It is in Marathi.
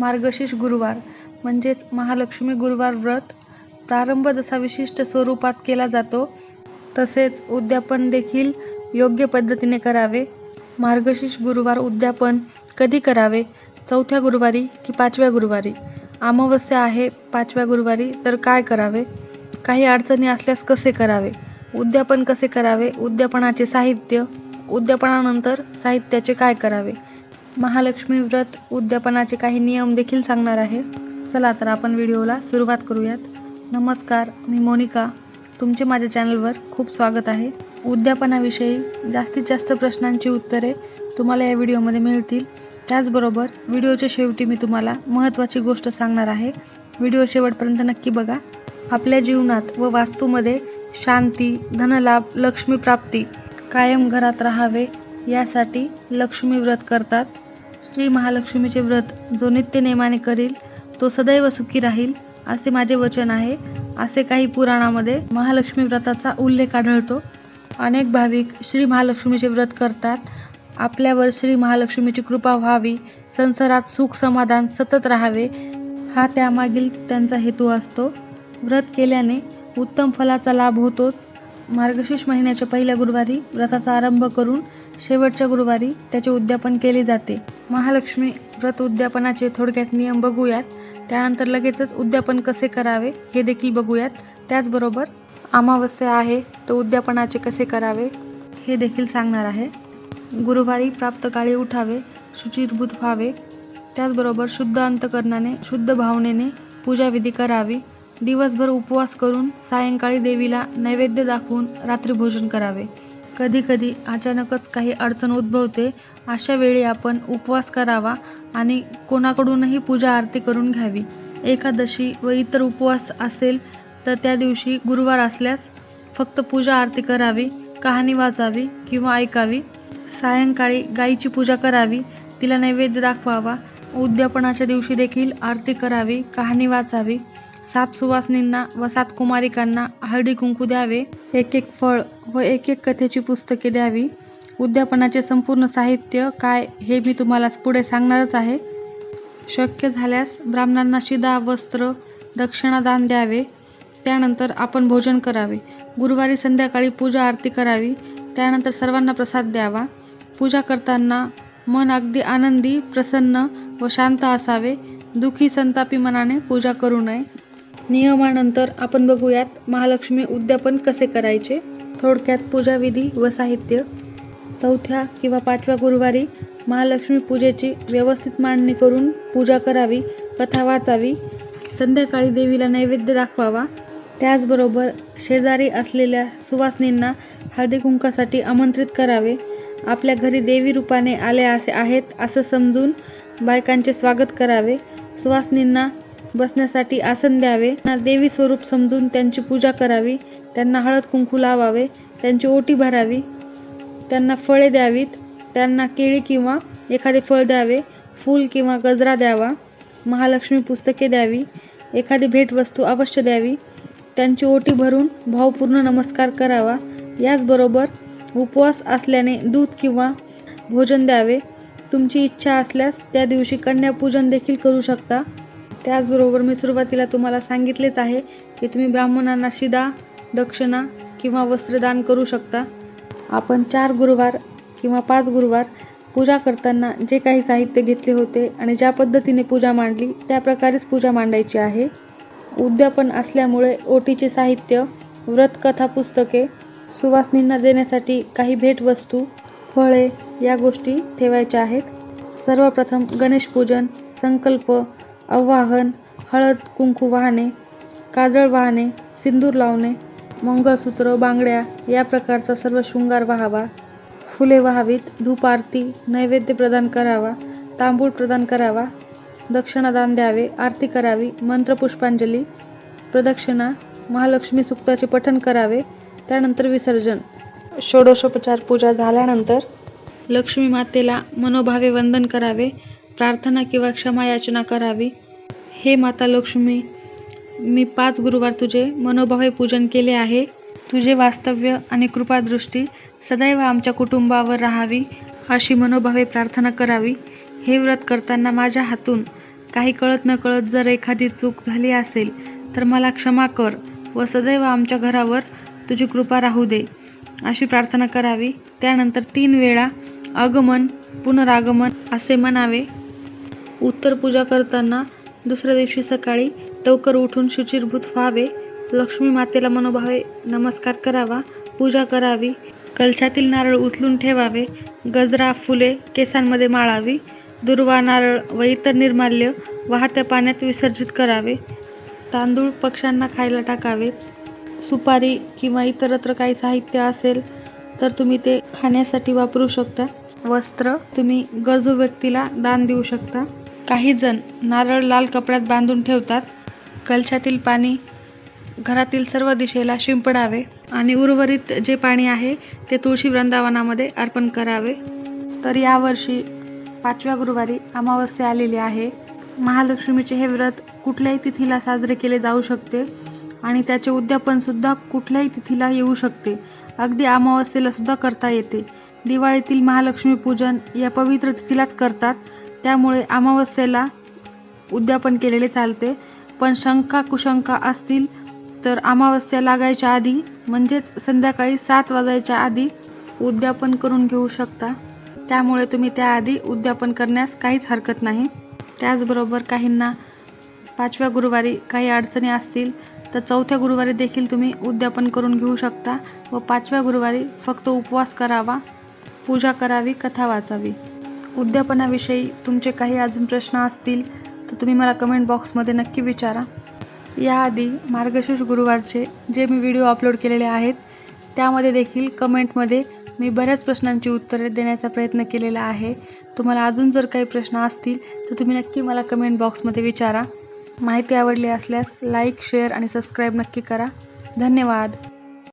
मार्गशीर्ष गुरुवार म्हणजेच महालक्ष्मी गुरुवार व्रत प्रारंभ जसा विशिष्ट स्वरूपात केला जातो तसेच उद्यापन देखील योग्य पद्धतीने करावे. मार्गशीर्ष गुरुवार उद्यापन कधी करावे? चौथ्या गुरुवारी की पाचव्या गुरुवारी? अमावस्या आहे पाचव्या गुरुवारी तर काय करावे? काही अडचणी असल्यास कसे करावे? उद्यापन कसे करावे? उद्यापनाचे साहित्य उद्यापनानंतर साहित्याचे काय करावे? महालक्ष्मी व्रत उद्यापनाचे काही नियम देखील सांगणार आहे. चला तर आपण व्हिडिओला सुरुवात करूयात. नमस्कार मी मोनिका. तुमचे माझ्या चॅनलवर खूप स्वागत आहे. उद्यापनाविषयी जास्तीत जास्त प्रश्नांची उत्तरे तुम्हाला या व्हिडिओमध्ये मिळतील. त्याचबरोबर व्हिडिओच्या शेवटी मी तुम्हाला महत्त्वाची गोष्ट सांगणार आहे. व्हिडिओ शेवटपर्यंत नक्की बघा. आपल्या जीवनात व वास्तूमध्ये शांती धनलाभ लक्ष्मी प्राप्ती कायम घरात राहावे यासाठी लक्ष्मी व्रत करतात. श्री महालक्ष्मीचे व्रत जो नित्यनेमाने करील तो सदैव सुखी राहील असे माझे वचन आहे. असे काही पुराणामध्ये महालक्ष्मी व्रताचा उल्लेख आढळतो. अनेक भाविक श्री महालक्ष्मीचे व्रत करतात. आपल्यावर श्री महालक्ष्मीची कृपा व्हावी संसारात सुख समाधान सतत राहावे हा त्यामागील त्यांचा हेतू असतो. व्रत केल्याने उत्तम फलाचा लाभ होतोच. मार्गशीर्ष महिन्याच्या पहिल्या गुरुवारी व्रताचा आरंभ करून शेवटच्या गुरुवारी त्याचे उद्यापन केले जाते. महालक्ष्मी व्रत उद्यापनाचे थोडक्यात नियम बघूयात. त्यानंतर लगेचच उद्यापन कसे करावे हे देखील बघूयात. त्याचबरोबर अमावस्या आहे तर उद्यापनाचे कसे करावे हे देखील सांगणार आहे. गुरुवारी प्राप्त काळी उठावे शुचिर्भूत व्हावे. त्याचबरोबर शुद्ध अंतकरणाने शुद्ध भावनेने पूजाविधी करावी. दिवसभर उपवास करून सायंकाळी देवीला नैवेद्य दाखवून रात्री भोजन करावे. कधीकधी अचानकच काही अडचण उद्भवते अशा वेळी आपण उपवास करावा आणि कोणाकडूनही पूजा आरती करून घ्यावी. एकादशी व इतर उपवास असेल तर त्या दिवशी गुरुवार असल्यास फक्त पूजा आरती करावी कहाणी वाचावी किंवा ऐकावी. सायंकाळी गायीची पूजा करावी तिला नैवेद्य दाखवावा. उद्यापनाच्या दिवशी देखील आरती करावी कहाणी वाचावी. सात सुवासनींना व सात कुमारिकांना हळदी कुंकू द्यावे. एक एक फळ व एक एक कथेची पुस्तके द्यावी. उद्यापनाचे संपूर्ण साहित्य काय हे मी तुम्हाला पुढे सांगणारच आहे. शक्य झाल्यास ब्राह्मणांना शिदा वस्त्र दक्षिणादान द्यावे. त्यानंतर आपण भोजन करावे. गुरुवारी संध्याकाळी पूजा आरती करावी. त्यानंतर सर्वांना प्रसाद द्यावा. पूजा करताना मन अगदी आनंदी प्रसन्न व शांत असावे. दुखी संतापी मनाने पूजा करू नये. नियमानंतर आपण बघूयात महालक्ष्मी उद्यापन कसे करायचे? थोडक्यात पूजाविधी व साहित्य. चौथ्या किंवा पाचव्या गुरुवारी महालक्ष्मी पूजेची व्यवस्थित मांडणी करून पूजा करावी कथा वाचावी संध्याकाळी देवीला नैवेद्य दाखवावा. त्याचबरोबर शेजारी असलेल्या सुवासनींना हळदी कुंकासाठी आमंत्रित करावे. आपल्या घरी देवी रूपाने आले असे आहेत असं समजून बायकांचे स्वागत करावे. सुवासनींना बसण्यासाठी आसन द्यावे. त्यांना देवी स्वरूप समजून त्यांची पूजा करावी. त्यांना हळद कुंकू लावावे. त्यांची ओटी भरावी. त्यांना फळे द्यावीत. त्यांना केळी किंवा एखादे फळ द्यावे. फूल किंवा गजरा द्यावा. महालक्ष्मी पुस्तके द्यावी. एखादी भेटवस्तू अवश्य द्यावी. त्यांची ओटी भरून भावपूर्ण नमस्कार करावा. याचबरोबर उपवास असल्याने दूध किंवा भोजन द्यावे. तुमची इच्छा असल्यास त्या दिवशी कन्यापूजन देखील करू शकता. त्याचबरोबर मी सुरुवातीला तुम्हाला सांगितलेच आहे की तुम्ही ब्राह्मणांना शिदा दक्षिणा किंवा वस्त्रदान करू शकता. आपण चार गुरुवार किंवा पाच गुरुवार पूजा करताना जे काही साहित्य घेतले होते आणि ज्या पद्धतीने पूजा मांडली त्या प्रकारेच पूजा मांडायची आहे. उद्यापन असल्यामुळे ओटीचे साहित्य व्रतकथा पुस्तके सुवासनींना देण्यासाठी काही भेटवस्तू फळे या गोष्टी ठेवायच्या आहेत. सर्वप्रथम गणेशपूजन संकल्प आवाहन हळद कुंकू वाहणे काजळ वाहणे सिंदूर लावणे मंगळसूत्र बांगड्या या प्रकारचा सर्व शृंगार व्हावा. फुले व्हावीत धूप आरती नैवेद्य प्रदान करावा तांबूळ प्रदान करावा दक्षिणादान द्यावे आरती करावी मंत्रपुष्पांजली प्रदक्षिणा महालक्ष्मी सुक्ताचे पठण करावे त्यानंतर विसर्जन. षोडशोपचार पूजा झाल्यानंतर लक्ष्मी मातेला मनोभावे वंदन करावे प्रार्थना किंवा क्षमा याचना करावी हे माता लक्ष्मी मी पाच गुरुवार तुझे मनोभावे पूजन केले आहे. तुझे वास्तव्य आणि कृपादृष्टी सदैव आमच्या कुटुंबावर राहावी अशी मनोभावे प्रार्थना करावी. हे व्रत करताना माझ्या हातून काही कळत नकळत जर एखादी चूक झाली असेल तर मला क्षमा कर व सदैव आमच्या घरावर तुझी कृपा राहू दे अशी प्रार्थना करावी. त्यानंतर तीन वेळा आगमन पुनरागमन असे म्हणावे. उत्तर पूजा करताना दुसऱ्या दिवशी सकाळी लवकर उठून शुचिर्भूत व्हावे. लक्ष्मी मातेला मनोभावे नमस्कार करावा पूजा करावी कलशातील नारळ उचलून ठेवावे गजरा फुले केसांमध्ये माळावी दुर्वा नारळ व इतर निर्माल्य वाहत्या पाण्यात विसर्जित करावे. तांदूळ पक्ष्यांना खायला टाकावे. सुपारी किंवा इतरत्र काही साहित्य असेल तर तुम्ही ते खाण्यासाठी वापरू शकता. वस्त्र तुम्ही गरजू व्यक्तीला दान देऊ शकता. काही जण नारळ लाल कपड्यात बांधून ठेवतात. कलशातील पाणी घरातील सर्व दिशेला शिंपडावे आणि उर्वरित जे पाणी आहे ते तुळशी वृंदावनामध्ये अर्पण करावे. तर यावर्षी पाचव्या गुरुवारी अमावस्या आलेली आहे. महालक्ष्मीचे हे व्रत कुठल्याही तिथीला साजरे केले जाऊ शकते आणि त्याचे उद्यापनसुद्धा कुठल्याही तिथीला येऊ शकते. अगदी अमावस्येला सुद्धा करता येते. दिवाळीतील महालक्ष्मी पूजन या पवित्र तिथीलाच करतात. त्यामुळे अमावस्येला उद्यापन केलेले चालते. पण शंका कुशंका असतील तर अमावस्या लागायच्या आधी म्हणजेच संध्याकाळी सात वाजायच्या आधी उद्यापन करून घेऊ शकता. त्यामुळे तुम्ही त्याआधी उद्यापन करण्यास काहीच हरकत नाही. त्याचबरोबर काहींना पाचव्या गुरुवारी काही अडचणी असतील तर चौथ्या गुरुवारी देखील तुम्ही उद्यापन करून घेऊ शकता व पाचव्या गुरुवारी फक्त उपवास करावा पूजा करावी कथा वाचावी. उद्यापनाविषयी तुमचे काही अजून प्रश्न असतील तर तुम्ही मला कमेंट बॉक्समध्ये नक्की विचारा. याआधी मार्गशीर्ष गुरुवारचे जे मी व्हिडिओ अपलोड केलेले आहेत त्यामध्ये देखील कमेंटमध्ये मी बऱ्याच प्रश्नांची उत्तरे देण्याचा प्रयत्न केलेला आहे. तुम्हाला अजून जर काही प्रश्न असतील तर तुम्ही नक्की मला कमेंट बॉक्समध्ये विचारा. माहिती आवडली असल्यास लाईक शेअर आणि सबस्क्राईब नक्की करा. धन्यवाद.